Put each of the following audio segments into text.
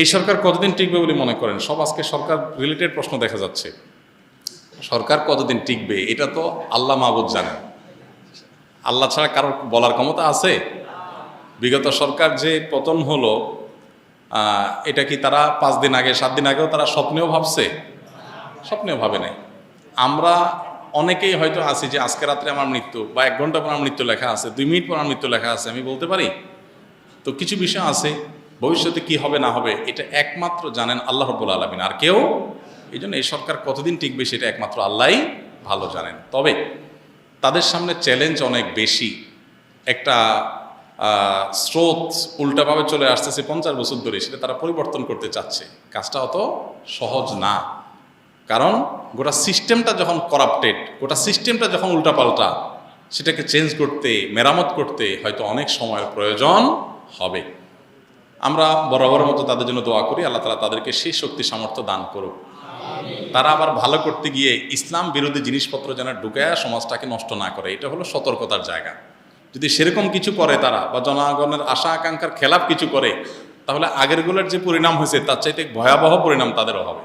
এই সরকার কতদিন টিকবে বলে মনে করেন? সব আজকে সরকার রিলেটেড প্রশ্ন দেখা যাচ্ছে। সরকার কতদিন টিকবে? এটা তো আল্লাহ মাহবুদ জানেন। আল্লাহ ছাড়া কারোর বলার ক্ষমতা আছে? বিগত সরকার যে পতন হলো এটা কি তারা পাঁচ দিন আগে, সাত দিন আগেও তারা স্বপ্নেও ভাবছে? স্বপ্নেও ভাবে নাই। আমরা অনেকেই হয়তো আছি যে আজকে রাত্রে আমার মৃত্যু বা এক ঘণ্টা পর আমার মৃত্যু লেখা আছে, দুই মিনিট পর আমার মৃত্যু লেখা আছে, আমি বলতে পারি? তো কিছু বিষয় আছে। ভবিষ্যতে কি হবে, না হবে, এটা একমাত্র জানেন আল্লাহ রব্বুল আলমিন। আর কেউ? এই জন্য এই সরকার কতদিন টিকবে সেটা একমাত্র আল্লাহই ভালো জানেন। তবে তাদের সামনে চ্যালেঞ্জ অনেক বেশি। একটা স্রোত উল্টাভাবে চলে আসতেছে পঞ্চাশ বছর ধরে, সেটা তারা পরিবর্তন করতে চাচ্ছে। কাজটা অত সহজ না। কারণ গোটা সিস্টেমটা যখন করাপ্টেড গোটা সিস্টেমটা যখন উল্টাপাল্টা, সেটাকে চেঞ্জ করতে, মেরামত করতে হয়তো অনেক সময়ের প্রয়োজন হবে। আমরা বরাবর মতো তাদের জন্য দোয়া করি, আল্লাহ তালা তাদেরকে সেই শক্তি, সামর্থ্য দান করুক। তারা আবার ভালো করতে গিয়ে ইসলাম বিরোধী জিনিসপত্র যেন ঢুকায় সমাজটাকে নষ্ট না করে, এটা হলো সতর্কতার জায়গা। যদি সেরকম কিছু করে তারা বা জনগণের আশা, আকাঙ্ক্ষার খেলাপ কিছু করে, তাহলে আগেরগুলোর যে পরিণাম হয়েছে, তার চাইতে ভয়াবহ পরিণাম তাদেরও হবে।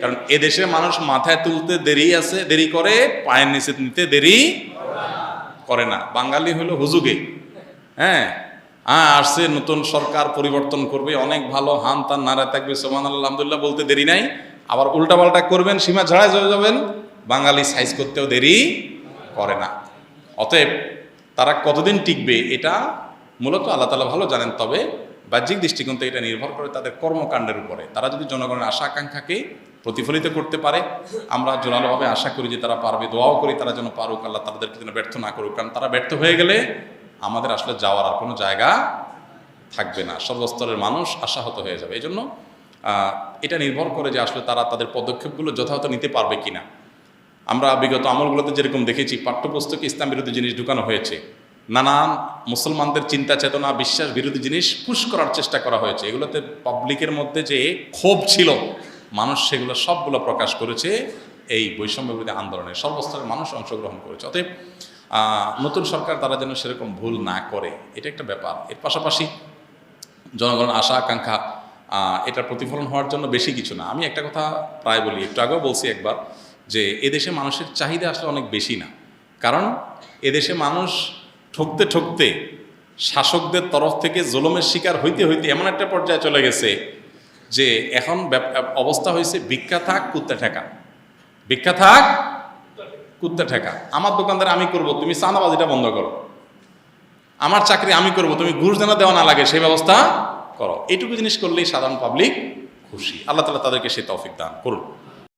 কারণ এদেশে মানুষ মাথায় তুলতে দেরি আছে, দেরি করে, পায়ের নিচে নিতে দেরি করে না। বাঙালি হলো হুজুগে। হ্যাঁ? হ্যাঁ আসছে নতুন সরকার পরিবর্তন করবে, অনেক ভালো হান তান নারা থাকবে সোমান আলহামদুলিল্লাহ, বলতে দেরি নাই। আবার উল্টাপাল্টা করবেন, সীমা ঝাড়ায় চলে যাবেন, বাঙালি সাইজ করতেও দেরি করে না। অতএব তারা কতদিন টিকবে, এটা মূলত আল্লাহ তালা ভালো জানেন, তবে বাহ্যিক দৃষ্টিকোণ থেকে এটা নির্ভর করে তাদের কর্মকাণ্ডের উপরে। তারা যদি জনগণের আশা আকাঙ্ক্ষাকে প্রতিফলিত করতে পারে, আমরা জোরালোভাবে আশা করি যে তারা পারবে, দোয়াও করি তারা যেন পারুক, আল্লাহ তাদেরকে যেন ব্যর্থ না করুক। কারণ তারা ব্যর্থ হয়ে গেলে আমাদের আসলে যাওয়ার আর কোনো জায়গা থাকবে না। সর্বস্তরের মানুষ আশাহত হয়ে যাবে। এই জন্য এটা নির্ভর করে যে আসলে তারা তাদের পদক্ষেপগুলো যথাযথ নিতে পারবে কিনা। আমরা বিগত আমলগুলোতে যেরকম দেখেছি, পাঠ্যপুস্তকে ইসলাম বিরোধী জিনিস ঢুকানো হয়েছে। নানান মুসলমানদের চিন্তা চেতনা, বিশ্বাস বিরোধী জিনিস পুশ করার চেষ্টা করা হয়েছে। এগুলোতে পাবলিকের মধ্যে যে ক্ষোভ ছিল, মানুষ সেগুলো সবগুলো প্রকাশ করেছে এই বৈষম্য বিরোধী আন্দোলনে। সর্বস্তরের মানুষ অংশগ্রহণ করেছে। অতএব নতুন সরকার তারা যেন সেরকম ভুল না করে, এটা একটা ব্যাপার। এর পাশাপাশি জনগণের আশা, আকাঙ্ক্ষা এটার প্রতিফলন হওয়ার জন্য বেশি কিছু না। আমি একটা কথা প্রায় বলি, একটু আগেও বলছি একবার, যে এদেশে মানুষের চাহিদা আসলে অনেক বেশি না। কারণ এদেশে মানুষ ঠকতে ঠকতে, শাসকদের তরফ থেকে জুলুমের শিকার হইতে হইতে এমন একটা পর্যায়ে চলে গেছে যে এখন অবস্থা হয়েছে ভিক্ষা থাক, কুত্তা ঠেকা। ভিক্ষা থাক কুত্তা ঠেকা। আমার দোকানদার, আমি করব, তুমি চাঁদাবাজিটা বন্ধ করো। আমার চাকরি আমি করব, তুমি ঘুষ যেন দেওয়া না লাগে, সেই ব্যবস্থা করো। এটুকু জিনিস করলেই সাধারণ পাবলিক খুশি। আল্লাহ তালা তাদেরকে সে তৌফিক দান করুন।